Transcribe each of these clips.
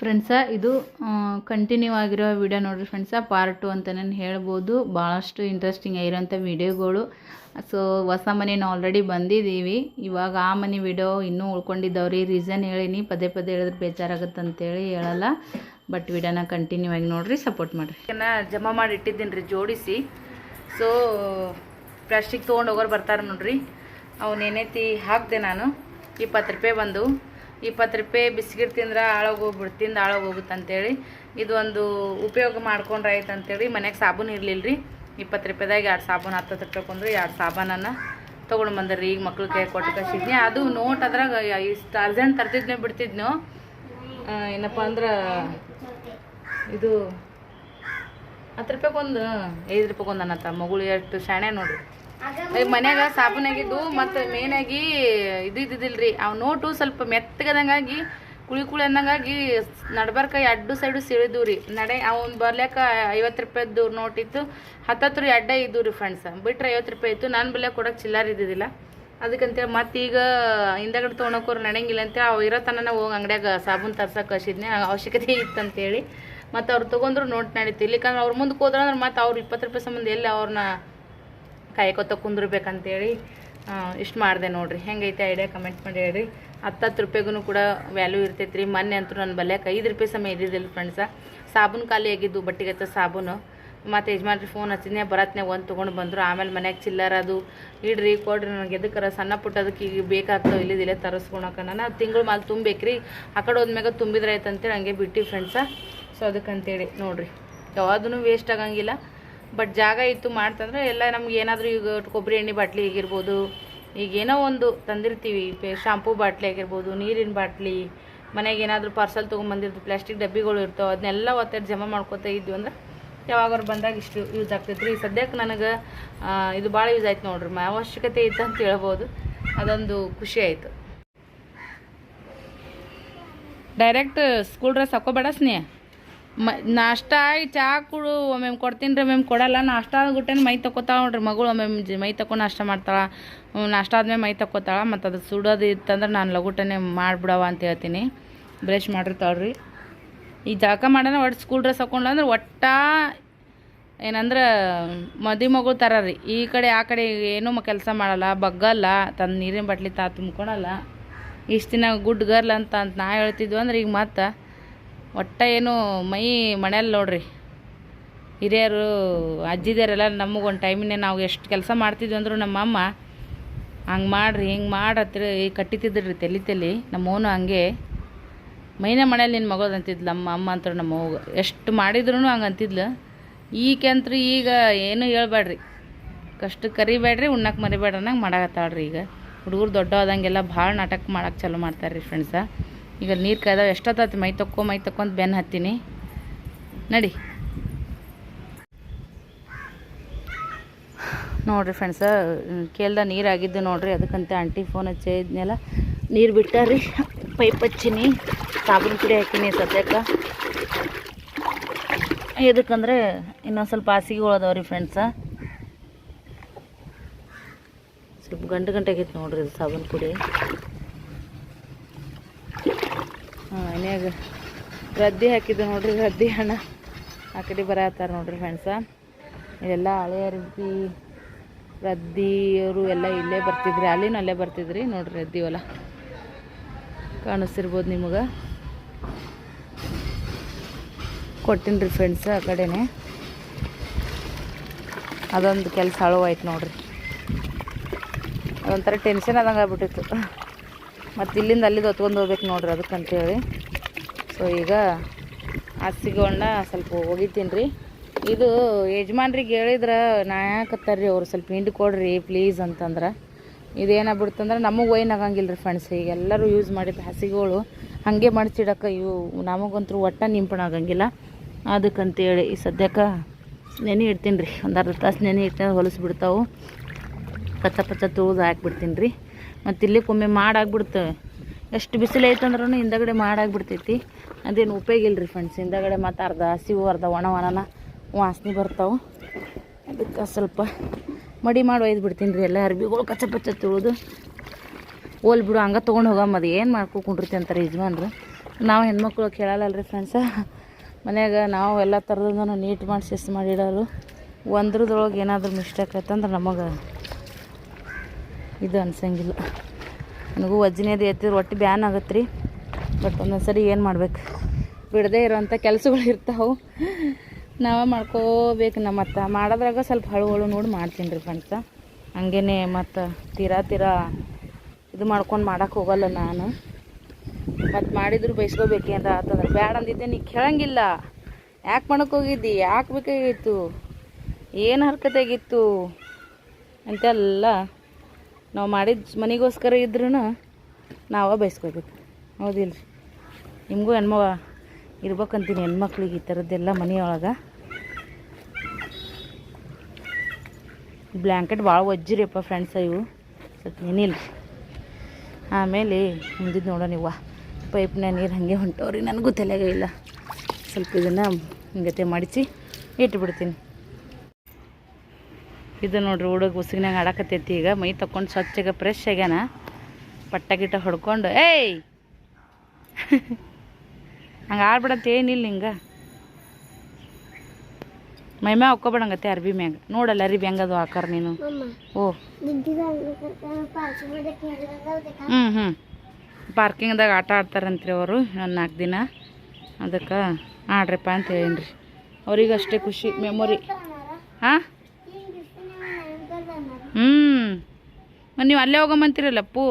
Friends ಇದು continue ಆಗಿರೋ video ನೋಡಿರಿ ಫ್ರೆಂಡ್ಸ ಪಾರ್ಟ್ ಟು ನಾನು ಹೇಳ್ಬೋದು. ಭಾಳಷ್ಟು ಇಂಟ್ರೆಸ್ಟಿಂಗ್ ಆಗಿರೋಂಥ ವಿಡಿಯೋಗಳು ಸೊ ಹೊಸ ಮನೇನ ಆಲ್ರೆಡಿ ಬಂದಿದ್ದೀವಿ. ಇವಾಗ ಆ ಮನೆ ವಿಡಿಯೋ ಇನ್ನೂ ಉಳ್ಕೊಂಡಿದ್ದವ್ರಿ ರೀಸನ್ ಹೇಳಿನಿ. ಪದೇ ಪದೇ ಹೇಳಿದ್ರೆ ಬೇಜಾರಾಗುತ್ತೆ ಅಂತೇಳಿ ಹೇಳಲ್ಲ ಬಟ್ ವಿಡಿಯೋನ ಕಂಟಿನ್ಯೂ ಆಗಿ ನೋಡಿರಿ ಸಪೋರ್ಟ್ ಮಾಡಿರಿ. ಜಮಾ ಮಾಡಿ ಇಟ್ಟಿದ್ದೀನಿ ರೀ, ಜೋಡಿಸಿ. ಸೊ ಪ್ಲಾಸ್ಟಿಕ್ ತೊಗೊಂಡು ಹೋಗೋರು ಬರ್ತಾರೆ ನೋಡ್ರಿ. ಅವನೇನೈತಿ ಹಾಕಿದೆ ನಾನು. ಇಪ್ಪತ್ತು ರೂಪಾಯಿ ಬಂದು. ಇಪ್ಪತ್ತು ರೂಪಾಯಿ ಬಿಸ್ಕಿಟ್ ತಿಂದ್ರೆ ಆಳೋಗಿ ತಿಂದು ಆಳೋಗಿ ಹೋಗುತ್ತೆ ಅಂತೇಳಿ ಇದೊಂದು ಉಪಯೋಗ ಮಾಡ್ಕೊಂಡ್ರೆ ಆಯ್ತು ಅಂತೇಳಿ ಮನೆಗೆ ಸಾಬೂನು ಇರಲಿಲ್ಲ ರೀ ಇಪ್ಪತ್ತು ರೂಪಾಯಿದಾಗ ಎರಡು ಸಾಬೂನು, ಹತ್ತು ರೂಪಾಯಿ ಕೊಂಡ್ರಿ ಎರಡು ಸಾಬೂನನ್ನು ತೊಗೊಂಡು ಬಂದ್ರಿ ಈಗ ಮಕ್ಳು ಕೈ ಕೊಟ್ಟು ಕಳಿಸಿದ್ನಿ ಅದು ನೋಟ್ ಅದ್ರಾಗ ಇಷ್ಟು ಅರ್ಜೆಂಟ್ ತರ್ತಿದ್ನೋ ಬಿಡ್ತಿದ್ನೋ ಏನಪ್ಪ ಅಂದ್ರೆ ಇದು ಹತ್ತು ರೂಪಾಯಿಗೊಂದು, ಐದು ರೂಪಾಯಿಗೊಂದು ಅನ್ನತ್ತ ಮಗಳು ಎಷ್ಟು ಶಾಣೆ ನೋಡ್ರಿ. ಮನ್ಯಾಗ ಸಾಬೂನಾಗಿದ್ದು ಮತ್ತು ಮೇನಾಗಿ ಇದು ಇದ್ದಿದ್ದಿಲ್ರಿ. ಅವ್ ನೋಟು ಸ್ವಲ್ಪ ಮೆತ್ತಗದಂಗಾಗಿ, ಕುಳಿ ಕುಳಿ ಅಂದಂಗಾಗಿ ನಡ್ಬರ್ಕ ಎರಡು ಸೈಡು ಸಿಳಿದ್ವು ರೀ ನಡೆ ಅವ್ನು ಬರ್ಲಾಕ ಐವತ್ತು ರೂಪಾಯಿದ್ದು ನೋಟ್ ಇತ್ತು. ಹತ್ತತ್ತು ರೀ ಅಡ್ಡ ಇದ್ದು ರೀ ಫ್ರೆಂಡ್ಸ್ ಬಿಟ್ರೆ ಐವತ್ತು ರೂಪಾಯಿ ಇತ್ತು. ನಾನು ಬಲ್ಲೆ ಕೊಡೋಕೆ ಚಿಲ್ಲರ್ ಇದ್ದಿದ್ದಿಲ್ಲ. ಅದಕ್ಕಂತೇಳಿ ಮತ್ತೆ ಈಗ ಹಿಂದಗಡೆ ತೊಗೊಳಕ್ಕೋರು ನಡೆಯಂಗಿಲ್ಲ ಅಂತೇಳಿ ಅವು ಇರೋ ತನಕ ಹೋಗಿ ಅಂಗಡ್ಯಾಗ ಸಾಬೂನು ತರ್ಸೋಕೆ ಕಳಿಸಿದ್ನಿ ಅವಶ್ಯಕತೆ ಇತ್ತಂತೇಳಿ ಮತ್ತು ಅವ್ರು ತೊಗೊಂಡ್ರು ನೋಟ್ ನಡೀತಿ ಇಲ್ಲಿಕಂದ್ರೆ ಅವ್ರ ಮುಂದಕ್ಕೆ ಹೋದ್ರೆ ಅಂದ್ರೆ ಮತ್ತೆ ಅವ್ರು ಇಪ್ಪತ್ತು ರೂಪಾಯಿ ಸಂಬಂಧ ಎಲ್ಲಿ ಅವ್ರನ್ನ ಕಾಯ್ಕೊತ ಕುಂದಿರ್ಬೇಕಂತೇಳಿ ಇಷ್ಟು ಮಾಡಿದೆ ನೋಡಿರಿ. ಹೆಂಗೈತೆ ಐಡಿಯಾ ಕಮೆಂಟ್ ಮಾಡಿ ಹೇಳ್ರಿ. ಹತ್ತತ್ತು ರೂಪಾಯಿಗೂ ಕೂಡ ವ್ಯಾಲ್ಯೂ ಇರ್ತೈತೆ ರೀ ಮೊನ್ನೆ ಅಂತೂ ನನ್ನ ಬಲ್ಯಾಕ ಐದು ರೂಪಾಯಿ ಸಮಯ ಇದ್ದಿದ್ದಿಲ್ಲ ಫ್ರೆಂಡ್ಸ ಸಾಬೂನು ಖಾಲಿ ಆಗಿದ್ದು ಬಟ್ಟೆಗೆ ಹಚ್ಚ ಸಾಬೂನು. ಮತ್ತು ಯಜಮಾನ್ರಿ ಫೋನ್ ಹಚ್ಚಿದ್ನೆ ಬರತ್ನ್ಯಾಗ ಒಂದು ತೊಗೊಂಡು ಬಂದರು. ಆಮೇಲೆ ಮನ್ಯಾಗ ಚಿಲ್ಲರ ಅದು. ಇಡ್ರಿ, ಕೊಡ್ರಿ ನನಗೆ ಎದಕ್ಕರ ಸಣ್ಣ ಪುಟ್ಟ ಅದಕ್ಕೆ ಈಗ ಬೇಕಾಗ್ತಾವೆ ಇಲ್ಲಿದಿಲ್ಲ ತರಿಸ್ಕೊಳಕ ನಾನು ತಿಂಗಳು ಮಾಲ್ ತುಂಬೇಕ್ರಿ ಆ ಕಡೆ ಹೋದ್ಮ್ಯಾಗ ತುಂಬಿದ್ರೆ ಆಯ್ತಂತೇಳಿ ಹಂಗೆ ಬಿಟ್ಟು ಫ್ರೆಂಡ್ಸ ಸೊ ಅದಕ್ಕಂತೇಳಿ ನೋಡಿರಿ. ಯಾವುದೂ ವೇಸ್ಟ್ ಆಗಂಗಿಲ್ಲ. ಬಟ್ ಜಾಗ ಇತ್ತು ಮಾಡ್ತಂದ್ರೆ ಎಲ್ಲ ನಮ್ಗೆ ಏನಾದರೂ ಈಗ ಕೊಬ್ಬರಿ ಎಣ್ಣೆ ಬಾಟ್ಲಿ ಆಗಿರ್ಬೋದು, ಈಗ ಏನೋ ಒಂದು ತಂದಿರ್ತೀವಿ. ಶಾಂಪೂ ಬಾಟ್ಲಿ ಆಗಿರ್ಬೋದು, ನೀರಿನ ಬಾಟ್ಲಿ, ಮನೆಗೆ ಏನಾದರೂ ಪಾರ್ಸಲ್ ತೊಗೊಂಬಂದಿರ್ತೀವಿ. ಪ್ಲಾಸ್ಟಿಕ್ ಡಬ್ಬಿಗಳು ಇರ್ತಾವೆ, ಅದನ್ನೆಲ್ಲ ಒತ್ತಡ ಜಮಾ ಮಾಡ್ಕೋತಾ ಇದ್ವಿ ಅಂದ್ರೆ ಯಾವಾಗಾರು ಬಂದಾಗ ಇಷ್ಟು ಯೂಸ್ ಆಗ್ತೈತೆ ರೀ. ಸದ್ಯಕ್ಕೆ ನನಗೆ ಇದು ಭಾಳ ಯೂಸ್ ಆಯ್ತು ನೋಡ್ರಿ. ಮ ಅವಶ್ಯಕತೆ ಇತ್ತು ಅಂತ ಹೇಳ್ಬೋದು. ಅದೊಂದು ಖುಷಿ ಆಯಿತು. ಡೈರೆಕ್ಟ್ ಸ್ಕೂಲ್ ಡ್ರೆಸ್ ಹಾಕೋಬೇಡ ಸ್ನೇಹ. ಮ, ನಾಷ್ಟ ಚಾ ಕುಡು ಒಮ್ಮೆ ಕೊಡ್ತೀನಿ ರೀ ಒಮ್ಮೆ ಕೊಡಲ್ಲ. ನಾಷ್ಟ ಆದ್ಬಿಟ್ಟೇನು ಮೈ ತಕೋತಾಳ ನೋಡ್ರಿ ಮಗಳು ಒಮ್ಮೆ ಮೈ ತಕೊಂಡು ನಾಷ್ಟ ಮಾಡ್ತಾಳೆ. ನಾಷ್ಟ ಆದ್ಮೇಲೆ ಮೈ ತಕೋತಾಳ ಮತ್ತು ಅದು ಸುಡೋದು ಇತ್ತಂದ್ರೆ ನಾನು ಲಗುಟನೆ ಮಾಡಿಬಿಡವ ಅಂತ ಹೇಳ್ತೀನಿ. ಬ್ರಷ್ ಮಾಡಿರ್ತಾಳ್ರಿ. ಈ ಜಳಕ ಮಾಡೋಣ ಒಟ್ಟು ಸ್ಕೂಲ್ ಡ್ರೆಸ್ ಹಾಕೊಂಡ್ಲ ಅಂದ್ರೆ ಒಟ್ಟ ಏನಂದ್ರೆ ಮದುವೆ ಮಗಳು ಥರ ರೀ. ಈ ಕಡೆ, ಆ ಕಡೆ ಏನೂ ಕೆಲಸ ಮಾಡಲ್ಲ. ಬಗ್ಗಲ್ಲ. ತನ್ನ ನೀರಿನ ಬಟ್ಲಿ ತಾ, ತುಂಬ್ಕೊಳಲ್ಲ. ಇಷ್ಟು ದಿನ ಗುಡ್ ಗರ್ಲ್ ಅಂತ ಅಂತ ನಾ ಹೇಳ್ತಿದ್ವು ಅಂದ್ರೆ ಈಗ ಮತ್ತೆ ಒಟ್ಟ ಏನು ಮೈ ಮನೆಯಲ್ಲಿ ನೋಡ್ರಿ. ಹಿರಿಯರು ನಮಗೆ ಒಂದು ಟೈಮಿನ ನಾವು ಎಷ್ಟು ಕೆಲಸ ಮಾಡ್ತಿದ್ವಿ ಅಂದರು ನಮ್ಮಮ್ಮ ಹಂಗೆ ಮಾಡ್ರಿ, ಹಿಂಗೆ ಮಾಡತ್ರಿ ಕಟ್ಟಿತಿದ್ರಿ ತಲೆ ತಲೆ, ನಮ್ಮ ಅವನು ಹಂಗೆ. ಮೈನ ಮನೇಲಿ ನಿನ್ನ ಮಗೋದು ಅಂತಿದ್ಲು, ನಮ್ಮ ಅಮ್ಮ ಅಂತ ನಮ್ಮ ಮಗ ಎಷ್ಟು ಮಾಡಿದ್ರು ಹಂಗೆ ಅಂತಿದ್ಲು. ಈಗಂತ್ರು ಈಗ ಏನು ಹೇಳ್ಬೇಡ್ರಿ ಕಷ್ಟ ಕರಿಬೇಡ್ರಿ ಉಣ್ಣಕ್ಕೆ ಮರಿಬೇಡ್ರಿ ಅನ್ನಂಗೆ ಮಾಡಾಕತ್ತಾಳ್ರಿ ಈಗ. ಹುಡುಗರು ದೊಡ್ಡ ಆದಂಗೆಲ್ಲ ಭಾಳ ನಾಟಕ ಮಾಡೋಕ್ಕೆ ಚಾಲೂ ಮಾಡ್ತಾರೆ ರೀ ಫ್ರೆಂಡ್ಸ ಈಗ ನೀರು ಕಾಯ್ದಾವ. ಎಷ್ಟೊತ್ತಾತಿ ಮೈ ತಕ್ಕೊ, ಮೈ ತಕ್ಕೊಂತ ಬೆನ್ನು ಹತ್ತೀನಿ. ನಡಿ. ನೋಡ್ರಿ ಫ್ರೆಂಡ್ಸ ಕೇಳ್ದ ನೀರಾಗಿದ್ದು ನೋಡ್ರಿ, ಅದಕ್ಕಂತ ಆಂಟಿ ಫೋನ್ ಹಚ್ಚಿದ್ನೆಲ್ಲ ನೀರು ಬಿಟ್ಟಾರಿ ಪೈಪ್ ಹಚ್ಚೀನಿ, ಸಾಬೂನು ಪುಡಿ ಹಾಕಿನಿ ಸದ್ಯಕ್ಕೆ. ಎದಕ್ಕಂದ್ರೆ ಇನ್ನೊಂದು ಸ್ವಲ್ಪ ಹಾಸಿಗೆಗಳು ಅದಾವ ರೀ ಫ್ರೆಂಡ್ಸ ಸ್ವಲ್ಪ ಗಂಟೆ ಗಂಟೆ ಆಗೈತೆ ನೋಡ್ರಿ ಇದು ಸಾಬೂನು ಪುಡಿ ಹಾಂ ಮನ್ಯಾಗ ರದ್ದಿ ಹಾಕಿದ್ದು ನೋಡ್ರಿ ರದ್ದಿ ಹಣ. ಆ ಕಡೆ ಬರತ್ತಾರ ನೋಡ್ರಿ ಫ್ರೆಂಡ್ಸ ಇದೆಲ್ಲ ಹಳೆಯ ರೀತಿ ರದ್ದಿಯವರು ಎಲ್ಲ ಇಲ್ಲೇ ಬರ್ತಿದ್ರಿ, ಅಲ್ಲಿನ ಅಲ್ಲೇ ಬರ್ತಿದ್ರಿ ನೋಡ್ರಿ ರದ್ದಿ ಹೊಲ. ಕಾಣಿಸ್ತಿರ್ಬೋದು ನಿಮಗೆ. ಕೊಟ್ಟಿನಿ ರೀ ಫ್ರೆಂಡ್ಸ್ ಆ ಕಡೆನೇ. ಅದೊಂದು ಕೆಲಸ ಹಳುವಾಯ್ತು ನೋಡ್ರಿ. ಅದೊಂಥರ ಟೆನ್ಷನ್ ಆದಂಗೆ ಆಗ್ಬಿಟ್ಟಿತ್ತು. ಮತ್ತು ಇಲ್ಲಿಂದ ಅಲ್ಲಿದು ಹೊತ್ಕೊಂಡು ಹೋಗ್ಬೇಕು ನೋಡ್ರಿ ಅದಕ್ಕಂತೇಳಿ. ಸೊ ಈಗ ಹಾಸಿಗೆಗಳನ್ನ ಸ್ವಲ್ಪ ಒಗಿತೀನಿ ರೀ. ಇದು ಯಜಮಾನ್ರಿಗೆ ಹೇಳಿದ್ರೆ, ನಾ ಯಾಕತ್ತಾರ ರೀ ಅವ್ರು ಸ್ವಲ್ಪ ಹಿಂಡಿ ಕೊಡ್ರಿ ಪ್ಲೀಸ್ ಅಂತಂದ್ರೆ. ಇದೇನಾಗ್ಬಿಡ್ತಂದ್ರೆ ನಮಗೆ ಒಯ್ನ್ ಆಗಂಗಿಲ್ಲ ರೀ ಫ್ರೆಂಡ್ಸ್ ಈಗ ಎಲ್ಲರೂ ಯೂಸ್ ಮಾಡಿದ ಹಾಸಿಗೆಗಳು ಹಾಗೆ ಮಾಡಿಸಿಡಕ್ಕ ಇವು ನಮಗಂತೂ ಒಟ್ಟ ನಿಂಪಣ ಆಗಂಗಿಲ್ಲ. ಅದಕ್ಕಂತೇಳಿ ಈ ಸದ್ಯಕ್ಕೆ ನೆನೆ ಇಡ್ತೀನಿ ರೀ. ಒಂದು ಅರ್ಧ ತಾಸು ನೆನೆ ಇಟ್ಟು ಹೊಲಿಸ್ಬಿಡ್ತಾವೆ ಕಚ್ಚ ಪಚ್ಚ ತುಳಿದು ಹಾಕ್ಬಿಡ್ತೀನಿ ರೀ. ಮತ್ತು ಇಲ್ಲಿಕ್ಕೊಮ್ಮೆ ಮಾಡಾಗ್ಬಿಡ್ತವೆ. ಎಷ್ಟು ಬಿಸಿಲು ಐತಂದ್ರೂ ಹಿಂದಗಡೆ ಮಾಡಾಗ್ಬಿಡ್ತೈತಿ. ಅದೇನು ಉಪಯೋಗ ರೀ ಫ್ರೆಂಡ್ಸ್ ಹಿಂದಗಡೆ ಮತ್ತು ಅರ್ಧ ಹಸಿವು ಅರ್ಧ ಒಣ ಒಣನ ವಾಸನೆ ಬರ್ತಾವೆ. ಅದಕ್ಕೆ ಸ್ವಲ್ಪ ಮಡಿ ಮಾಡಿ ಒಯ್ದು ಬಿಡ್ತೀನಿ ರೀ ಎಲ್ಲ ಅರ್ಬಿಗಳು ಕಚ್ಚ ಪಚ್ಚ ತುಳಿದು. ಓಲ್ ಬಿಡು, ಹಂಗೆ ತೊಗೊಂಡು ಹೋಗಮ್ಮ ಅದು ಏನು ಮಾಡ್ಕೊ ಕುಂಡಿರ್ತಿ ಅಂತಾರೆ ಯಜಮಾನ್ರು. ನಾವು ಹೆಣ್ಮಕ್ಳು ಕೇಳಲ್ಲಲ್ರಿ ಫ್ರೆಂಡ್ಸ ಮನ್ಯಾಗ ನಾವು ಎಲ್ಲ ಥರದಿಂದ ನೀಟ್ ಮಾಡಿ ಶಿಸ್ತು ಮಾಡಿಡೋರು ಒಂದ್ರದೊಳಗೆ ಏನಾದರೂ ಮಿಸ್ಟೇಕ್ ಆಯ್ತಂದ್ರೆ ನಮಗೆ ಇದು ಅನ್ಸಂಗಿಲ್ಲ. ನನಗೂ ವಜ್ಜನೇದು ಎತ್ತಿದ್ರೆ ಒಟ್ಟು ಬ್ಯಾನ್ ಆಗತ್ತೆ ರೀ ಬಟ್ ಒಂದೊಂದು ಸರಿ ಏನು ಮಾಡ್ಬೇಕು? ಬಿಡದೇ ಇರೋವಂಥ ಕೆಲಸಗಳು ಇರ್ತಾವೆ. ನಾವೇ ಮಾಡ್ಕೋಬೇಕು ನಮ್ಮ ಅತ್ತ. ಮಾಡೋದ್ರಾಗ ಸ್ವಲ್ಪ ಹಳು ಹಳು ನೋಡಿ ಮಾಡ್ತೀನಿ ರೀ ಫ್ರೆಂಡ್ಸ. ಹಂಗೇ ಮತ್ತು ತೀರಾ ತೀರಾ ಇದು ಮಾಡ್ಕೊಂಡು ಮಾಡೋಕೆ ಹೋಗಲ್ಲ ನಾನು. ಮತ್ತು ಮಾಡಿದ್ರು ಬೈಸ್ಕೋಬೇಕೇನ್ರ ಆತಂದ್ರೆ ಬ್ಯಾಡ ಅಂದಿದ್ದೆ, ನೀ ಕೇಳಂಗಿಲ್ಲ. ಯಾಕೆ ಮಾಡಕ್ಕೆ ಹೋಗಿದ್ದಿ? ಯಾಕೆ ಬೇಕಾಗಿತ್ತು? ಏನು ಹರ್ಕತೆಗಿತ್ತು? ಅಂತೆಲ್ಲ ನಾವು ಮಾಡಿದ ಮನೆಗೋಸ್ಕರ ಇದ್ರೂ ನಾವೇ ಬಯಸ್ಕೋಬೇಕು ಹೌದಿಲ್ಲ ರೀ ನಿಮಗೂ ಹೆಣ್ಮಗ ಇರ್ಬೇಕಂತೀನಿ ಹೆಣ್ಮಕ್ಳಿಗೆ ಈ ಥರದ್ದೆಲ್ಲ ಮನೆಯೊಳಗೆ. ಬ್ಲ್ಯಾಂಕೆಟ್ ಭಾಳ ಒಜ್ಜಿರಿಯಪ್ಪ ಫ್ರೆಂಡ್ಸ ಇವು ಸ್ವಲ್ಪ ಏನಿಲ್ಲ ಆಮೇಲೆ ಮುಂದಿದ್ದು ನೋಡೋಣ ಇವ್ವ ಪೈಪ್ನ ನೀರು ಹಾಗೆ ಹೊಂಟವ್ರಿ. ನನಗೂ ತಲೆಗೆ ಇಲ್ಲ. ಸ್ವಲ್ಪ ಇದನ್ನು ಹಿಂಗತೆ ಮಡಿಸಿ ಇಟ್ಬಿಡ್ತೀನಿ. ಇದು ನೋಡ್ರಿ ಹುಡುಗ ಉಸಿಗಿನಾಗ ಆಡಕತ್ತೈತಿ. ಈಗ ಮೈ ತಕೊಂಡು ಸ್ವಚ್ಛಗೆ ಫ್ರೆಶ್ ಆಗ್ಯಾನ. ಪಟ್ಟ ಗಿಟ್ಟ ಹೊಡ್ಕೊಂಡು ಏಯ್! ಹಂಗೆ ಆಡ್ಬಿಡಂತ ಏನಿಲ್ಲ ಹಿಂಗೆ. ಮೈ ಮ್ಯಾಗ ಹೊಕ್ಕೊಬಿಡಂಗತ್ತೆ ಅರ್ಬಿ ಮ್ಯಾಗ. ನೋಡಲ್ಲ ಅರಿಬಿ ಹೆಂಗದು ಹಾಕಾರ ನೀನು. ಓ. ಹ್ಞೂ ಹ್ಞೂ ಪಾರ್ಕಿಂಗ್ದಾಗ ಆಟ ಆಡ್ತಾರಂತ್ರಿ ಅವರು ಒಂದು ನಾಲ್ಕು ದಿನ. ಅದಕ್ಕೆ ಆಡ್ರಿಪ್ಪ ಅಂತ ಹೇಳಿನ್ರಿ. ಅವ್ರಿಗೆ ಅಷ್ಟೇ ಖುಷಿ ಮೆಮೊರಿ ಹಾಂ ಹ್ಞೂ ನೀವು ಅಲ್ಲೇ ಹೋಗಂಬಂತೀರಲ್ಲ ಅಪ್ಪು?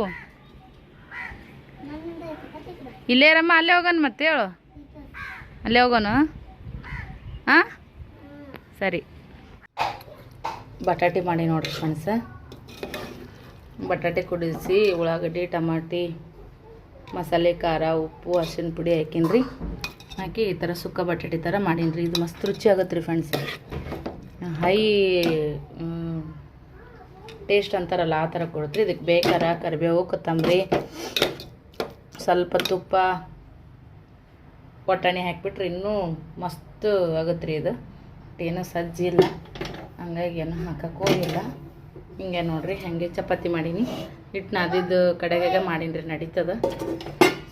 ಇಲ್ಲೇ ರಮ್ಮ ಅಲ್ಲೇ ಹೋಗೋಣ ಮತ್ತೆ ಹೇಳು. ಅಲ್ಲೇ ಹೋಗೋಣ ಹಾಂ ಸರಿ. ಬಟಾಟೆ ಮಾಡಿ ನೋಡ್ರಿ ಫ್ರೆಂಡ್ಸ. ಬಟಾಟೆ ಕುಡಿಸಿ ಉಳ್ಳಾಗಡ್ಡಿ, ಟಮಾಟಿ, ಮಸಾಲೆ, ಖಾರ, ಉಪ್ಪು, ಅರ್ಶಿನ ಪುಡಿ ಹಾಕಿನ್ರಿ. ಹಾಕಿ ಈ ಥರ ಸುಕ್ಕ ಬಟಾಟೆ ಥರ ಮಾಡೀನಿ ರೀ ಇದು ಮಸ್ತ್ ರುಚಿ ಆಗತ್ತೆ ರೀ ಫ್ರೆಂಡ್ಸ್. ಹೈ ಟೇಸ್ಟ್ ಅಂತಾರಲ್ಲ ಆ ಥರ ಕೊಡ್ತೀರಿ. ಇದಕ್ಕೆ ಬೇಕಾರ ಕರಿಬೇವು ಕೊತ್ತಂಬರಿ ಸ್ವಲ್ಪ ತುಪ್ಪ ಬಟಾಣಿ ಹಾಕಿಬಿಟ್ರೆ ಇನ್ನೂ ಮಸ್ತ್ ಆಗುತ್ತೆ ರೀ ಇದು ಏನೂ ಸಜ್ಜಿಲ್ಲ ಹಂಗಾಗಿ ಏನು ಹಾಕಕ್ಕೆ ಹೋಗಿಲ್ಲ ಹಿಂಗೆ ನೋಡಿರಿ ಹಾಗೆ ಚಪಾತಿ ಮಾಡೀನಿ. ಹಿಟ್ಟು ನಾದಿದ್ದು ಕಡೆಗೆ ಮಾಡೀನಿ ರೀ ನಡೀತದ.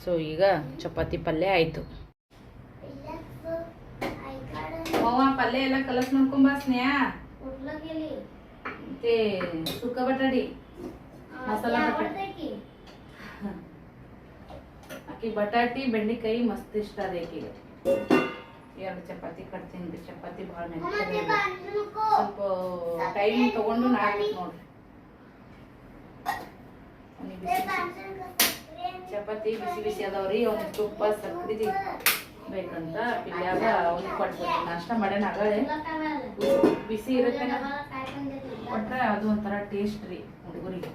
ಸೊ ಈಗ ಚಪಾತಿ ಪಲ್ಯ ಆಯಿತು. ಪಲ್ಯ ಎಲ್ಲ ಕಲಸ್ ನೋಡ್ಕೊಂಬಾ ಸ್ನೇಹ. ಮತ್ತೆ ಸುಕ್ಕ ಬಟಾಡಿ ಮಸಾಲ ಬಟಾಟಿ ಆಕಿ ಬಟಾಟಿ ಬೆಂಡೆಕಾಯಿ ಮಸ್ತ್ ಇಷ್ಟ ಅದ ಆಕಿಗೆ ಎರಡು ಚಪಾತಿ ಕಟ್ತೀನಿ ರೀ ಚಪಾತಿ ಭಾಳ ನೆನಪಿದೆ ಸ್ವಲ್ಪ ಟೈಮ್ ತಗೊಂಡು ನಾಡ್ಬೇಕು ನೋಡ್ರಿ ಚಪಾತಿ ಬಿಸಿ ಬಿಸಿ ಅದಾವ್ರಿ ಅವ್ನಿಗೆ ತುಪ್ಪ ಸಕ್ರಿ ಬೇಕಂತ ಪಿಲ್ಯಾಗ ಅವ್ನಿಗೆ ಕೊಟ್ಬಿಟ್ಟು ನಾಷ್ಟ ಮಾಡ್ಯಾನ ಆಗಳೆ ಬಿಸಿ ಇರುತ್ತೆ ಕೊಟ್ರೆ ಅದು ಒಂಥರ ಟೇಸ್ಟ್ ರೀ ಹುಡುಗರಿಗೆ.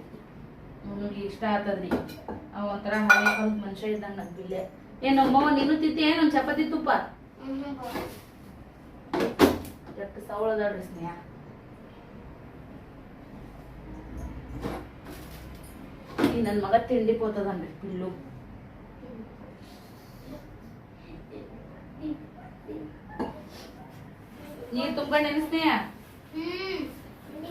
ಹುಡುಗಿ ಇಷ್ಟ ಆತದ್ರಿ ಒಂಥರ ಹಳೆ ಕಾಲದ ಮನುಷ್ಯ ಇದ್ದಂಗೆ ನನ್ನ ಬಿಲ್ಲೆ. ಏನು ಅಮ್ಮವ ನೀನು ತಿಂತಿ ಏನು ಒಂದು ಚಪಾತಿ ತುಪ್ಪ? ಎಷ್ಟು ಸವಳದಾಡ್ರಿ ಸ್ನೇಹ. ಈ ನನ್ನ ಮಗ ತಿಂಡಿ ಪೋತದನ್ರಿ, ಪಿಲ್ಲು. ನೀರು ತುಂಬ್ಕೊಂಡೇನು ಸ್ನೇಹ?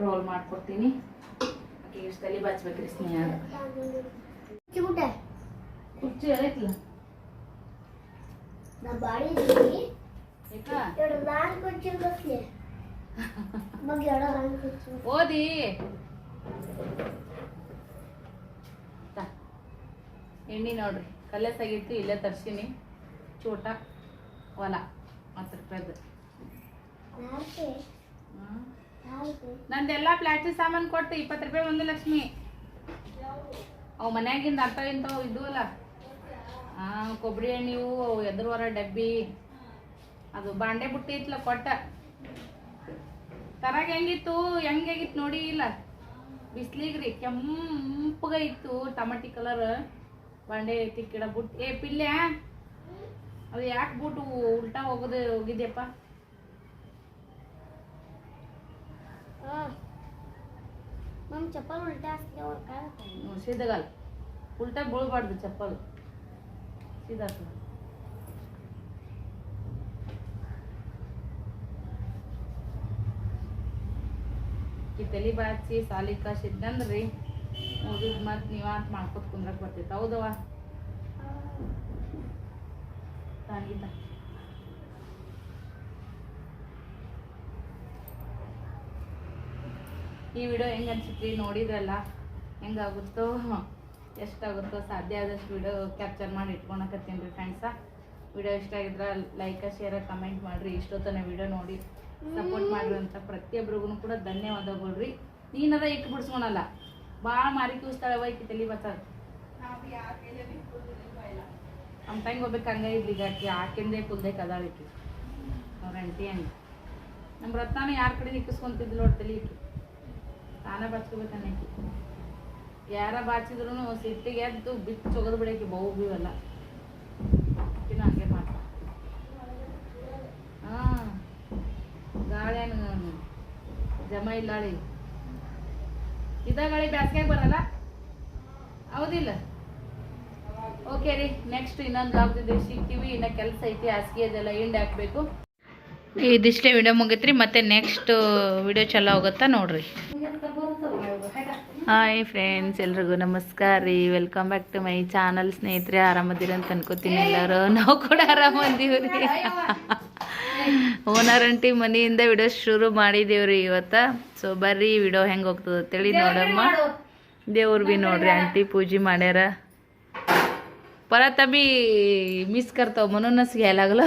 ರೋಲ್ ಮಾಡ್ಕೊಡ್ತೀನಿ. ಆಕೆಗೆ ಇಷ್ಟು ತಲೆ ಬಾಚ್ಬೇಕ್ರಿ ಸ್ನೇಹ. ಕುರ್ಚಿ ಐತ್ಲ ಯಾಕ ಓದಿ. ಎಣ್ಣೆ ನೋಡ್ರಿ. ಕಲ್ಲೆಸಾಗಿತ್ತು ಇಲ್ಲೇ ತರ್ಸಿನಿ. ಚೋಟ ಹೊಲ ಹತ್ತು ರೂಪಾಯ್ದು. ನಂದೆಲ್ಲ ಪ್ಲಾಸ್ಟಿಕ್ ಸಾಮಾನು ಕೊಟ್ಟು ಇಪ್ಪತ್ತು ರೂಪಾಯಿ ಒಂದು ಲಕ್ಷ್ಮಿ. ಅವು ಮನ್ಯಾಗಿಂದ ಅರ್ಥ ಇಂಥವು ಇದ್ವಲ್ಲ ಹಾಂ ಕೊಬ್ಬರಿ ಎಣ್ಣೆ ಎದುರು ಎದುರುವರ ಡಬ್ಬಿ. ಅದು ಬಾಂಡೆ ಬುಟ್ಟಿ ಇತ್ತಲ್ಲ ಕೊಟ್ಟ. ತರಾಗ ಹೆಂಗಿತ್ತು ಹೆಂಗಾಗಿತ್ತು ನೋಡಿ ಇಲ್ಲ. ಬಿಸ್ಲಿಗೆ ರೀ ಕೆಂಪಗ ಇತ್ತು ಟಮಾಟಿ ಕಲರ್ ಬಾಂಡೆ ತಿಕ್ಕಿಡ ಬುಟ್ಟಿ. ಏ ಪಿಲ್ಯ ಅದು ಯಾಕೆ ಬುಟ್ಟು ಉಲ್ಟಾ ಹೋಗೋದು, ಹೋಗಿದ್ಯಪ್ಪ? मग चप्पल उलट्या असल्यावर काय होतं ಹ್ಞೂ ಸೀದಗಲ್ ಉಲ್ಟಾ ಬೀಳ್ಬಾರ್ದು ಚಪ್ಪಲ್ ಸೀದಾ ಹಾಕು. ಈ ತಲೆ ಬಾಚಿ ಸಾಲಿ ಕಸಿದ್ದಂದ್ರಿ ಮುಗಿದ್ ಮತ್ತೆ ನೀವಾಂತ ಮಾಡ್ಕೊತ ಕುಂದ್ರಕ್ ಬರ್ತೈತೆ ಹೌದವ ತಾಗಿದ್ದ ಈ ವಿಡಿಯೋ ಹೆಂಗೆ ಅನ್ಸುತ್ತೆ ನೋಡಿದ್ರಲ್ಲ? ಹೆಂಗಾಗುತ್ತೋ? ಎಷ್ಟಾಗುತ್ತೋ ಸಾಧ್ಯ ಆದಷ್ಟು ವಿಡಿಯೋ ಕ್ಯಾಪ್ಚರ್ ಮಾಡಿ ಇಟ್ಕೊಳಕತ್ತೀನಿ ರೀ ಫ್ರೆಂಡ್ಸ ವಿಡಿಯೋ ಇಷ್ಟ ಆಗಿದ್ರೆ ಲೈಕ್ ಶೇರ್ ಕಮೆಂಟ್ ಮಾಡಿರಿ. ಇಷ್ಟೊತ್ತನ ವಿಡಿಯೋ ನೋಡಿ ಸಪೋರ್ಟ್ ಮಾಡಿರುವಂತ ಪ್ರತಿಯೊಬ್ಬರಿಗೂ ಕೂಡ ಧನ್ಯವಾದಗಳು ರೀ. ನೀನದ ಇಟ್ಟು ಬಿಡ್ಸ್ಕೊಳಲ್ಲ. ಭಾಳ ಮಾರಿ ಕೂಸ್ತಾಳೆ ಈಕಿ ತಲೆ ಬತ್ತಾಳ ನಮ್ಮ ತಂಗಿ ಹೋಗ್ಬೇಕು ಹಂಗ ಇದ್ಲಿ ಈಗ ಆಕಿ ಆಕಿಂದೆ ಕುಲ್ದೆ ಕದಾಳ ಈಕಿ. ಅವ್ರ ಅಂಟಿ ಹಂಗೆ ನಮ್ಮ ರತ್ನಾನ ಯಾರ ಕಡೆ ಇಕ್ಕಿಸ್ಕೊಂತಿದ್ಲು ನೋಡಿ ತಲೆ ಈಕಿ. ತಾನ ಬಾಚ್ಕೋಬೇಕನ್ನ. ಯಾರ ಬಾಚಿದ್ರು ಸಿಟ್ಟಿಗೆ ಎದ್ದು ಬಿತ್ತು ಒಗದು ಬಿಡಕ್ಕೆ ಬಹು ಬೀವಲ್ಲ ಹಂಗೆ ಮಾಡ್ತಾಳ ಹಾಂ. ಗಾಳಿ ಏನು ಜಮ ಇಲ್ಲಾಳಿ. ಇದ ಗಾಳಿ ಬ್ಯಾಸ್ಗ್ಯಾಗ ಬರಲ್ಲ? ಹೌದಿಲ್ಲ. ಓಕೆ ರೀ ನೆಕ್ಸ್ಟ್ ಇನ್ನೊಂದು ಆಗ್ತಿದ್ದೀವಿ ಸಿಗ್ತೀವಿ ಇನ್ನ ಕೆಲಸ ಐತಿ ಹಾಸಿಗೆ ಅದೆಲ್ಲ ಹಿಂಡ್ ಹಾಕಬೇಕು. ಇದಿಷ್ಟೇ ವಿಡಿಯೋ ಮುಗಿತ್ರಿ, ಮತ್ತೆ ನೆಕ್ಸ್ಟ್ ವಿಡಿಯೋ ಚಲೋ ಹೋಗುತ್ತಾ ನೋಡ್ರಿ. ಹಾಯ್ ಫ್ರೆಂಡ್ಸ್ ಎಲ್ರಿಗೂ ನಮಸ್ಕಾರ ರೀ. Welcome back to my channel ಸ್ನೇಹಿತರೆ, ಆರಾಮದಿರ ಅಂತ ಅನ್ಕೋತೀನಿ ಎಲ್ಲರೂ. ನಾವು ಕೂಡ ಆರಾಮದೀವ್ರಿ ಓನರ್ ಅಂಟಿ ಮನೆಯಿಂದ ವಿಡಿಯೋ ಶುರು ಮಾಡಿದೇವ್ರಿ ಇವತ್ತು. ಸೊ ಬರ್ರಿ ವಿಡಿಯೋ ಹೆಂಗೆ ಹೋಗ್ತದೆ ತಿಳಿ ನೋಡಮ್ಮ. ದೇವ್ರು ಭೀ ನೋಡ್ರಿ ಆಂಟಿ ಪೂಜೆ ಮಾಡ್ಯಾರ. ಪರ ತಬಿ ಮಿಸ್ ಕರ್ತಾವ, ಮನೋನಸ್ ಎಲ್ಲಾಗಲ್ಲ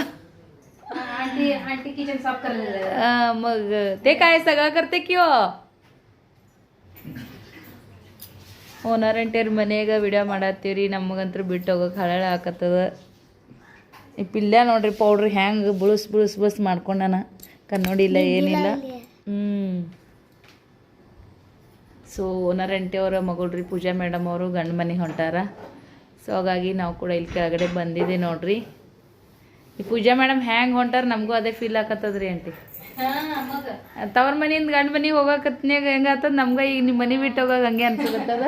मग ते काय सगळं करते की हो ಓನರ್ ಅಂಟೇರ್ ಮನೆಯಾಗ ವಿಡಿಯೋ ಮಾಡತ್ತೀವ್ರಿ ನಮಗಂತೂ ಬಿಟ್ಟು ಹೋಗೋಕೆ ಹಳಳ ಹಾಕತ್ತದ ಈ ಪಿಲ್ಯ ನೋಡ್ರಿ ಪೌಡ್ರ್ ಹ್ಯಾಂಗೆ ಬುಳುಸ್ ಬುಳುಸ್ ಬುಳುಸ್ ಮಾಡ್ಕೊಂಡನ ಕನ್ನೋಡಿಲ್ಲ ಏನಿಲ್ಲ ಹ್ಞೂ ಸೊ ಓನರ್ ಅಂಟಿ ಅವರ ಮಗಳ್ರಿ ಪೂಜಾ ಮೇಡಮ್ ಅವರು ಗಂಡ ಮನೆಗೆ ಹೊಂಟಾರ ಸೊ ಹಾಗಾಗಿ ನಾವು ಕೂಡ ಇಲ್ಲಿ ಕೆಳಗಡೆ ಬಂದಿದ್ದೀವಿ ನೋಡ್ರಿ ಈ ಪೂಜಾ ಮೇಡಮ್ ಹ್ಯಾಂಗ್ ಹೊಂಟಾರ ನಮಗೂ ಅದೇ ಫೀಲ್ ಆಕತ್ತದ್ರಿ ಆಂಟಿ. ತವ್ರ ಮನೆಯಿಂದ ಗಂಡ ಮನಿಗೆ ಹೋಗಾಕತ್ನಾಗ ಹೆಂಗ ಆತದ ನಮ್ಗೆ ಈಗ ನಿಮ್ಮ ಮನೆ ಬಿಟ್ಟು ಹೋಗಾಗ ಹಂಗೆ ಅನ್ಸಕತ್ತದ.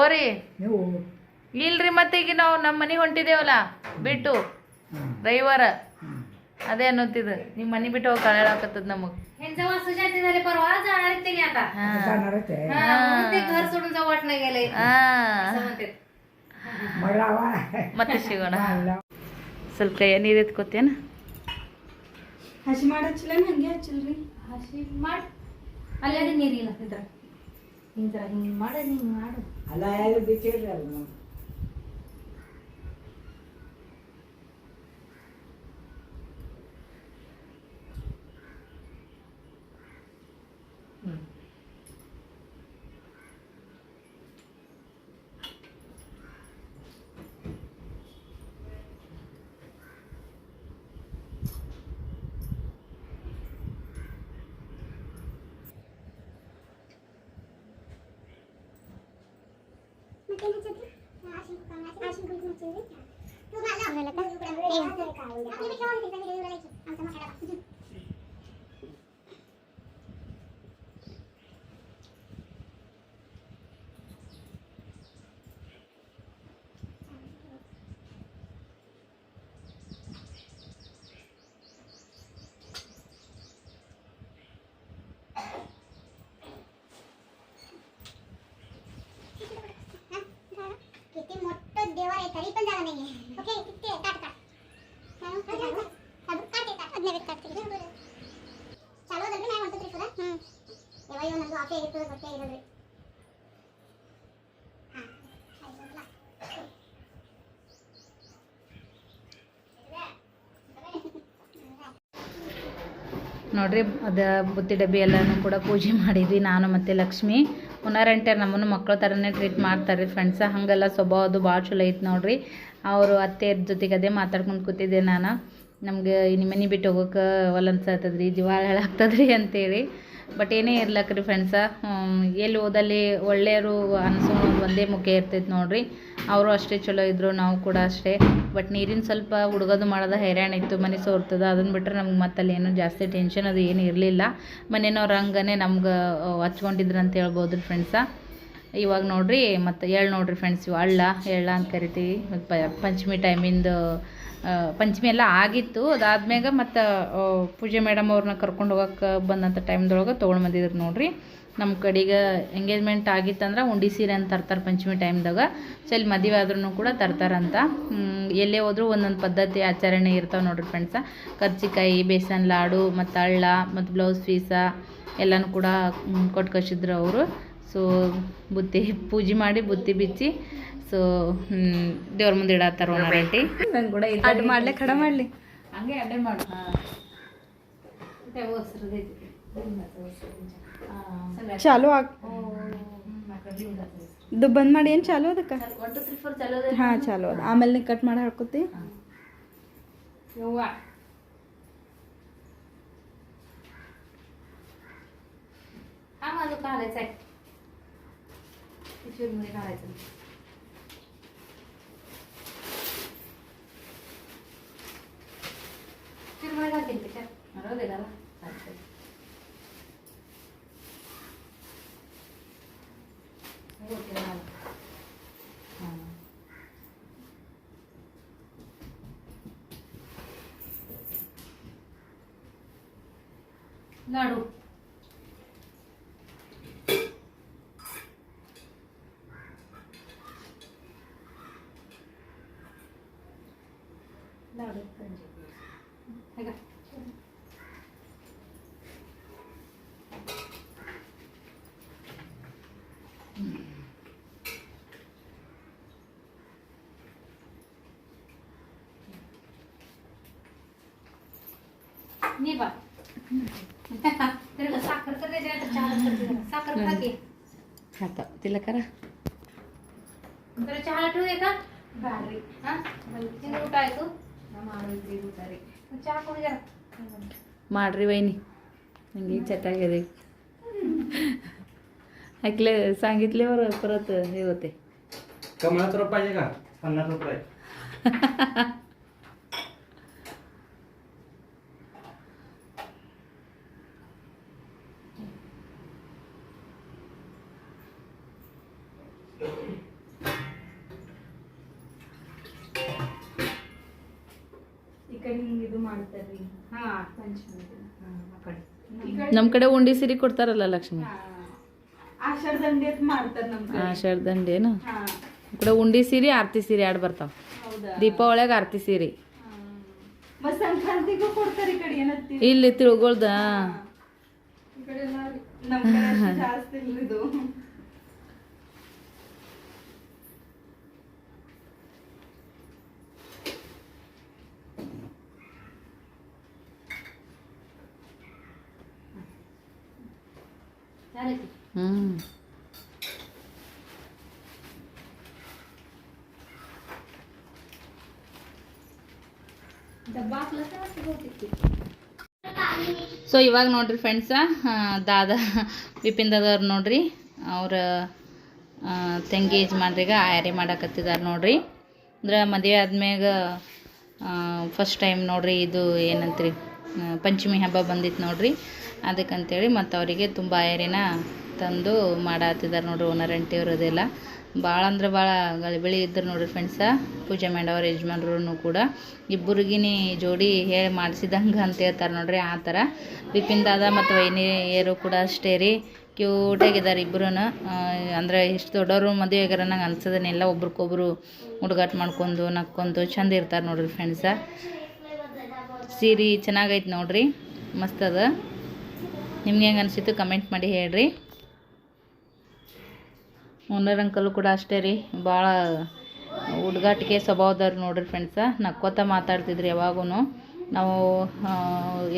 ಓರಿ ಇಲ್ರಿ ಮತ್ತೆ ಈಗ ನಾವು ನಮ್ಮ ಮನಿ ಹೊಂಟಿದೇವಲ್ಲ ಬಿಟ್ಟು. ರವಿವಾರ. ಅದೇ ಅನ್ನೋತಿದ್ ನಿಮ್ಮ ಮನೆ ಬಿಟ್ಟು ಹೋಗಿ ಕಳೆಯಲಾಕತ್ತದ ನಮಗ್. ಹಾ ಮತ್ತೆ ಸಿಗೋಣ ಸ್ವಲ್ಪ ಕೈಯ ನೀರು ಎತ್ಕೋತೇನ ಹಸಿ ಮಾಡಚ್ಚಿಲ್ಲ ಹಂಗೆ ಹಚ್ಚಿಲ್ರಿ. ಹಸಿ ಮಾಡಿ. ಅಲ್ಲೇ ನೀರಿಲ್ಲ ಇದ್ರ. ಹಿಂಗ್ ಮಾಡ ಹಿಂಗ್ ಮಾಡು. ಹಿಂಗ್ ಮಾಡು किती ನೋಡ್ರಿ, ಅದ ಬುತ್ತಿ ಡಬ್ಬಿ ಎಲ್ಲನೂ ಕೂಡ ಪೂಜೆ ಮಾಡಿದ್ವಿ, ನಾನು ಮತ್ತೆ ಲಕ್ಷ್ಮಿ. ಪುನರಂಟ್ಯಾರ ನಮ್ಮನ್ನು ಮಕ್ಕಳು ಥರನೇ ಟ್ರೀಟ್ ಮಾಡ್ತಾರೆ ಫ್ರೆಂಡ್ಸ ಹಂಗೆಲ್ಲ ಸ್ವಭಾವ ಅದು ಭಾಳ ಚಲೋ ಐತೆ ನೋಡ್ರಿ. ಅವರು ಅತ್ತೆ ಜೊತೆಗೆ ಅದೇ ಮಾತಾಡ್ಕೊಂಡು ಕೂತಿದ್ದೆ ನಾನು. ನಮಗೆ ಇನ್ನು ಮನೆ ಬಿಟ್ಟು ಹೋಗೋಕೆ ಒಲ್ಲಂತ ಅನ್ಸತ್ತದ್ರಿ ಜೀವಾಳ ಹೇಳಾಗ್ತದ್ರಿ ಅಂತೇಳಿ. ಬಟ್ ಏನೇ ಇರ್ಲಕ್ರಿ ಫ್ರೆಂಡ್ಸ ಎಲ್ಲಿ ಓದಲ್ಲಿ ಒಳ್ಳೆಯವರು ಅನ್ಸೋ ಒಂದೇ ಮುಖ ಇರ್ತೈತೆ ನೋಡಿರಿ. ಅವರು ಅಷ್ಟೇ ಚಲೋ ಇದ್ದರು ನಾವು ಕೂಡ ಅಷ್ಟೇ. ಬಟ್ ನೀರಿನ ಸ್ವಲ್ಪ ಹುಡುಗೋದು ಮಾಡೋದು ಹೈರಾಣ ಇತ್ತು, ಮನೆ ಸೋರ್ತದ ಅದನ್ನು ಬಿಟ್ಟರೆ ನಮ್ಗೆ ಮತ್ತೆ ಏನೂ ಜಾಸ್ತಿ ಟೆನ್ಷನ್ ಅದು ಏನು ಇರಲಿಲ್ಲ. ಮನೆಯವ್ರ ಹಂಗನೇ ನಮ್ಗೆ ಹಚ್ಕೊಂಡಿದ್ರು ಅಂತ ಹೇಳ್ಬೋದು ಫ್ರೆಂಡ್ಸ ಇವಾಗ ನೋಡಿರಿ, ಮತ್ತು ಎಳ್ಳು ನೋಡಿರಿ ಫ್ರೆಂಡ್ಸ್ ಇವು ಅಳ್ಳ ಎಳ್ಳ ಅಂತ ಕರಿತೀವಿ. ಪಂಚಮಿ ಟೈಮಿಂದು ಪಂಚಮಿ ಎಲ್ಲ ಆಗಿತ್ತು. ಅದಾದ್ಮ್ಯಾಗ ಮತ್ತು ಪೂಜೆ ಮೇಡಮ್ ಅವ್ರನ್ನ ಕರ್ಕೊಂಡು ಹೋಗೋಕೆ ಬಂದಂಥ ಟೈಮ್ದೊಳಗೆ ತೊಗೊಂಡು ಬಂದಿದ್ರು ನೋಡಿರಿ. ನಮ್ಮ ಕಡೆಗೆ ಎಂಗೇಜ್ಮೆಂಟ್ ಆಗಿತ್ತಂದ್ರೆ ಉಂಡಿ ಸೀರೆ ಅಂತ ತರ್ತಾರೆ ಪಂಚಮಿ ಟೈಮ್ದಾಗ ಸೊ, ಇಲ್ಲಿ ಮದುವೆ ಆದ್ರೂ ಕೂಡ ತರ್ತಾರಂತ. ಎಲ್ಲೇ ಹೋದರೂ ಒಂದೊಂದು ಪದ್ಧತಿ ಆಚರಣೆ ಇರ್ತಾವೆ ನೋಡಿರಿ ಫ್ರೆಂಡ್ಸ ಕರ್ಚಿಕಾಯಿ, ಬೇಸನ್, ಲಾಡು, ಮತ್ತು ಅಳ್ಳ, ಮತ್ತು ಬ್ಲೌಸ್ ಪೀಸ ಎಲ್ಲನೂ ಕೂಡ ಕೊಟ್ಟು ಕಳಿಸಿದ್ರು ಅವರು. ಸೊ ಬುತ್ತಿ ಪೂಜೆ ಮಾಡಿ ಬುತ್ತಿ ಬಿಚ್ಚಿ ಸೊ ದೇವ್ರ ಮುಂದೆ ಇಡತ್ತಾರ ಒಂಟಿ ನಂಗೆ ಕೂಡ ಅಡ್ಡ ಮಾಡ್ಲಿ ಕಡ ಮಾಡಲಿ. ಹಂಗೆ ಅಡ್ಡೆ ಮಾಡ. ಚಾಲು ಇದು ಬಂದ್ ಮಾಡಿ ಏನು ಚಾಲು ಅದಕ್ಕ? ಹಾಂ ಚಾಲು ಅದ. ಆಮೇಲೆ ನೀವು ಕಟ್ ಮಾಡಿ ಹಾಕೋತಿ. ಹಾಂ. ಅದು ಕಾಲೇಜ್ ಆಯ್ತು पिशवीमध्ये घालायचं चिरमुळे घालतील ते काय राहू लाडू. साखर आता तिला करा. तर चहा ठेवू का? माडरी वहिनी. चटा चटागिरी ऐकले सांगितले बर परत हे होते. कमळा रोप पाहिजे का? पन्नास रुपये. ಈ ಕಡೆ ಹಿಂಗೆ ಇದು ಮಾಡ್ತಾರ್ರಿ. ಹಾ. ಪಂಚಮಿ ಹಾ, ಆ ಕಡೆ. ನಮ್ಮ ಕಡೆ ಉಂಡಿ ಸಿರಿ ಕೊಡ್ತಾರಲ್ಲ ಲಕ್ಷ್ಮಿ? ಆಷಾಢ ದಂಡೆ ಮಾಡ್ತಾರೆ ನಮ್ಮ ಕಡೆ ಆಷಾಢ ದಂಡೇನು ಹಾ. ಈ ಕಡೆ ಉಂಡಿ ಸೀರೆ ಆರ್ತಿ ಸೀರೆ ಎರಡು ಬರ್ತಾವ. ಹೌದಾ? ದೀಪಾವಳಿಯಾಗ ಆರತಿ ಸೀರೆ. ಮತ್ತ್ ಸಂಕ್ರಾಂತಿಗೂ ಕೊಡ್ತಾರೆ ಈ ಕಡೆ ಏನತ್ತಿ? ಇಲ್ಲಿ ತಿಳ್ಗೊಳ್ದ? ಈ ಕಡೆ ಎಲ್ಲ ನಮ್ ಕಡೆ ಅಷ್ಟು ಜಾಸ್ತಿ ಇದು ಸೊ hmm. ಇವಾಗ ನೋಡ್ರಿ ಫ್ರೆಂಡ್ಸ ದಾದಾ, ವಿಪಿನ್ ದಾದವ್ರು ನೋಡ್ರಿ, ಅವ್ರ ತಂಗಿ ಯಜಮಾನ್ರಿಗ ಆಯಾರಿ ಮಾಡಕತ್ತಿದ್ದಾರೆ ನೋಡ್ರಿ. ಅಂದ್ರೆ ಮದುವೆ ಆದ್ಮ್ಯಾಗ ಫಸ್ಟ್ ಟೈಮ್ ನೋಡ್ರಿ ಇದು ಏನಂತ್ರಿ ಪಂಚಮಿ ಹಬ್ಬ ಬಂದಿತ್ತು ನೋಡ್ರಿ. ಅದಕ್ಕಂತೇಳಿ ಮತ್ತು ಅವರಿಗೆ ತುಂಬ ಐರಿನ ತಂದು ಮಾಡಾತಿದ್ದಾರೆ ನೋಡ್ರಿ ಓನರ್ ಅಂಟಿಯವ್ರು ಅದೆಲ್ಲ. ಭಾಳ ಅಂದ್ರೆ ಭಾಳ ಗಲಿಬಿಳಿ ಇದ್ರು ನೋಡ್ರಿ ಫ್ರೆಂಡ್ಸ ಪೂಜೆ ಮಾಡವ್ರ ಯಜಮಾನ್ರು ಕೂಡ. ಇಬ್ಬರಿಗಿನಿ ಜೋಡಿ ಹೇಳಿ ಮಾಡಿಸಿದಂಗೆ ಅಂತ ಹೇಳ್ತಾರೆ ನೋಡ್ರಿ ಆ ಥರ. ಬಿಪಿನ್ ದಾದ ಮತ್ತು ವೈನಿಯರು ಕೂಡ ಅಷ್ಟೇ ರೀ. ಕ್ಯೂಟಾಗಿದ್ದಾರೆ ಇಬ್ಬರೂ ಅಂದರೆ ಇಷ್ಟು ದೊಡ್ಡವರು ಮದುವೆ ಆಗ್ಯಾರ ನಂಗೆ ಅನ್ಸೋದನ್ನೆಲ್ಲ ಒಬ್ರಿಗೊಬ್ರು ಹುಡುಗಾಟ ಮಾಡ್ಕೊಂಡು ನಕ್ಕೊಂಡು ಚಂದ ಇರ್ತಾರೆ ನೋಡ್ರಿ ಫ್ರೆಂಡ್ಸ ಸೀರೆ ಚೆನ್ನಾಗೈತೆ ನೋಡ್ರಿ. ಮಸ್ತದ ನಿಮ್ಗೆ ಹೆಂಗೆ ಅನಿಸಿತ್ತು ಕಮೆಂಟ್ ಮಾಡಿ ಹೇಳ್ರಿ. ಓನರ್ ಅಂಕಲ್ ಕೂಡ ಅಷ್ಟೇ ರೀ. ಭಾಳ ಹುಡುಗಾಟಿಕೆ ಸ್ವಭಾವದವ್ರು ನೋಡ್ರಿ ಫ್ರೆಂಡ್ಸ ನಕ್ಕೋತ ಮಾತಾಡ್ತಿದ್ರು ಯಾವಾಗೂ ನಾವು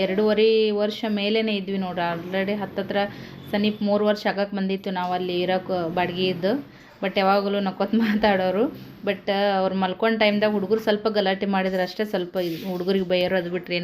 ಎರಡೂವರೆ ವರ್ಷ ಮೇಲೇ ಇದ್ವಿ ನೋಡ್ರಿ. ಆಲ್ರೆಡಿ ಹತ್ತತ್ರ ಸಮೀಪ ಮೂರು ವರ್ಷ ಆಗಕ್ಕೆ ಬಂದಿತ್ತು ನಾವು ಅಲ್ಲಿ ಇರೋಕೆ ಬಾಡಿಗೆ ಇದ್ದು. ಬಟ್ ಯಾವಾಗಲೂ ನಕ್ಕೋತ ಮಾತಾಡೋರು. ಬಟ್ ಅವ್ರು ಮಲ್ಕೊಂಡು ಟೈಮ್ದಾಗ ಹುಡುಗರು ಸ್ವಲ್ಪ ಗಲಾಟೆ ಮಾಡಿದ್ರೆ ಅಷ್ಟೇ ಸ್ವಲ್ಪ ಹುಡುಗರಿಗೆ ಬೈಯೋರು ಅದು ಬಿಟ್ರೆ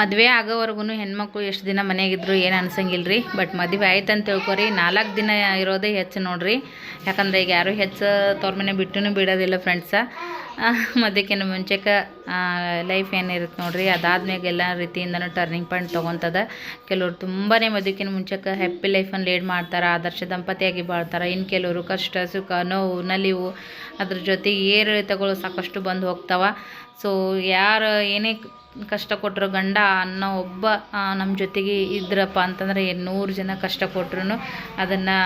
ಮದುವೆ ಆಗೋವರೆಗೂ ಹೆಣ್ಮಕ್ಳು ಎಷ್ಟು ದಿನ ಮನೆಯಾಗಿದ್ರು ಏನು ಅನ್ಸಂಗಿಲ್ಲ ರೀ ಬಟ್ ಮದುವೆ ಆಯ್ತು ಅಂತ ತಿಳ್ಕೊರಿ, ನಾಲ್ಕು ದಿನ ಇರೋದೇ ಹೆಚ್ಚು ನೋಡ್ರಿ. ಯಾಕಂದ್ರೆ ಈಗ ಯಾರೂ ಹೆಚ್ಚು ತವ್ರ ಮನೆ ಬಿಟ್ಟು ಬಿಡೋದಿಲ್ಲ ಫ್ರೆಂಡ್ಸ ಮದುವೆಕ್ಕಿಂತ ಮುಂಚೆಕ ಲೈಫ್ ಏನಿರುತ್ತೆ ನೋಡ್ರಿ. ಅದಾದ್ಮೇಲೆ ಎಲ್ಲ ರೀತಿಯಿಂದನೂ ಟರ್ನಿಂಗ್ ಪಾಯಿಂಟ್ ತೊಗೊತದ. ಕೆಲವರು ತುಂಬಾ ಮದುವೆಕ್ಕಿಂತ ಮುಂಚೆಕ ಹ್ಯಾಪಿ ಲೈಫನ್ನು ಲೀಡ್ ಮಾಡ್ತಾರೆ, ಆದರ್ಶ ದಂಪತಿಯಾಗಿ ಬಾಳ್ತಾರೆ. ಇನ್ನು ಕೆಲವರು ಕಷ್ಟ, ಸುಖ, ನೋವು, ನಲಿವು, ಅದ್ರ ಜೊತೆಗೆ ಏರಿಳಿತಗಳು ಸಾಕಷ್ಟು ಬಂದು ಹೋಗ್ತಾವ. ಸೊ ಯಾರು ಏನೇ ಕಷ್ಟ ಕೊಟ್ಟರು ಗಂಡ ಅನ್ನೋ ಒಬ್ಬ ನಮ್ಮ ಜೊತೆಗೆ ಇದ್ರಪ್ಪ ಅಂತಂದ್ರೆ ನೂರು ಜನ ಕಷ್ಟ ಕೊಟ್ರು ಅದನ್ನು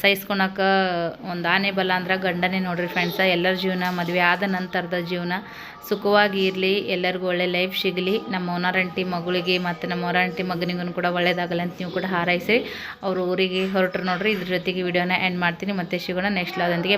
ಸಹಿಸ್ಕೊಳಕ್ಕೆ ಒಂದು ಆನೆ ಬಲ ಅಂದ್ರೆ ಗಂಡನೇ ನೋಡ್ರಿ ಫ್ರೆಂಡ್ಸ ಎಲ್ಲರ ಜೀವನ, ಮದುವೆ ಆದ ನಂತರದ ಜೀವನ. ಸುಖವಾಗಿ ಇರಲಿ, ಎಲ್ಲರಿಗೂ ಒಳ್ಳೆ ಲೈಫ್ ಸಿಗಲಿ. ನಮ್ಮ ಓನರಂಟಿ ಮಗಳಿಗೆ ಮತ್ತು ನಮ್ಮ ಓನರಂಟಿ ಮಗನಿಗೂ ಕೂಡ ಒಳ್ಳೇದಾಗಲಿ ಅಂತ ನೀವು ಕೂಡ ಹಾರೈಸಿ ಅವರು ಊರಿಗೆ ಹೊರಟ್ರು ನೋಡ್ರಿ, ಇದ್ರ ಜೊತೆಗೆ ವಿಡಿಯೋನ ಎಂಡ್ ಮಾಡ್ತೀನಿ. ಮತ್ತೆ ಸಿಗೋಣ ನೆಕ್ಸ್ಟ್ ಲಾದೊಂದಿಗೆ